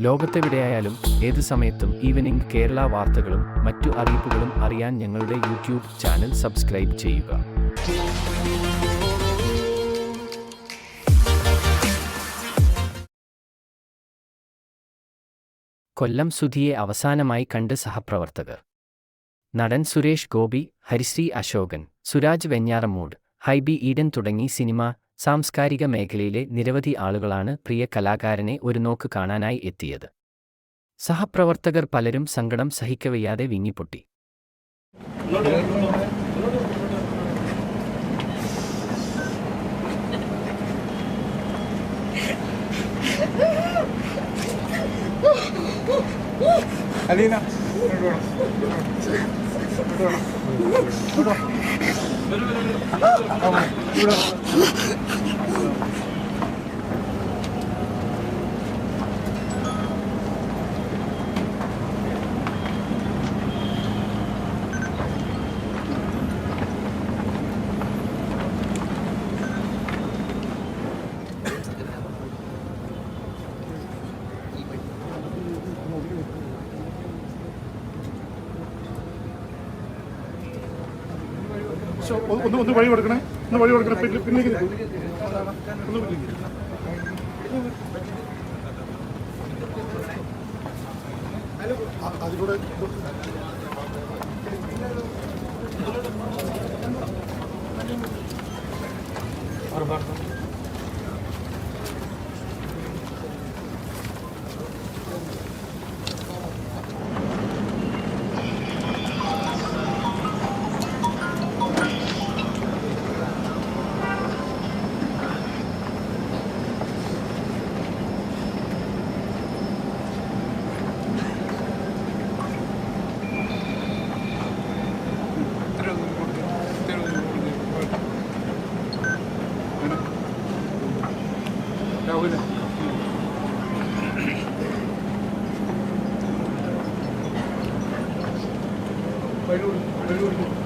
ലോകത്തെവിടെയായാലും ഏത് സമയത്തും ഈവനിംഗ് കേരള വാർത്തകളും മറ്റു അറിയിപ്പുകളും അറിയാൻ ഞങ്ങളുടെ യൂട്യൂബ് ചാനൽ സബ്സ്ക്രൈബ് ചെയ്യുക. കൊല്ലം സുധിയെ അവസാനമായി കണ്ട് സഹപ്രവർത്തകർ. നടൻ സുരേഷ് ഗോപി ഹരിശ്രീ അശോകൻ സുരാജ് വെഞ്ഞാറമൂട് ഹൈബി ഈഡൻ തുടങ്ങി സിനിമ സാംസ്കാരിക മേഖലയിലെ നിരവധി ആളുകളാണ് പ്രിയ കലാകാരനെ ഒരു നോക്ക് കാണാനായി എത്തിയത്. സഹപ്രവർത്തകർ പലരും സങ്കടം സഹിക്കവയ്യാതെ വിങ്ങിപ്പൊട്ടി. അലീന どうも。ഒന്ന് ഒന്ന് വഴി കൊടുക്കണേ? ഒന്ന് വഴി കൊടുക്കണേ. പിന്നെ. ഒന്ന് അതിലൂടെ രാഹുല വഴി Thank you.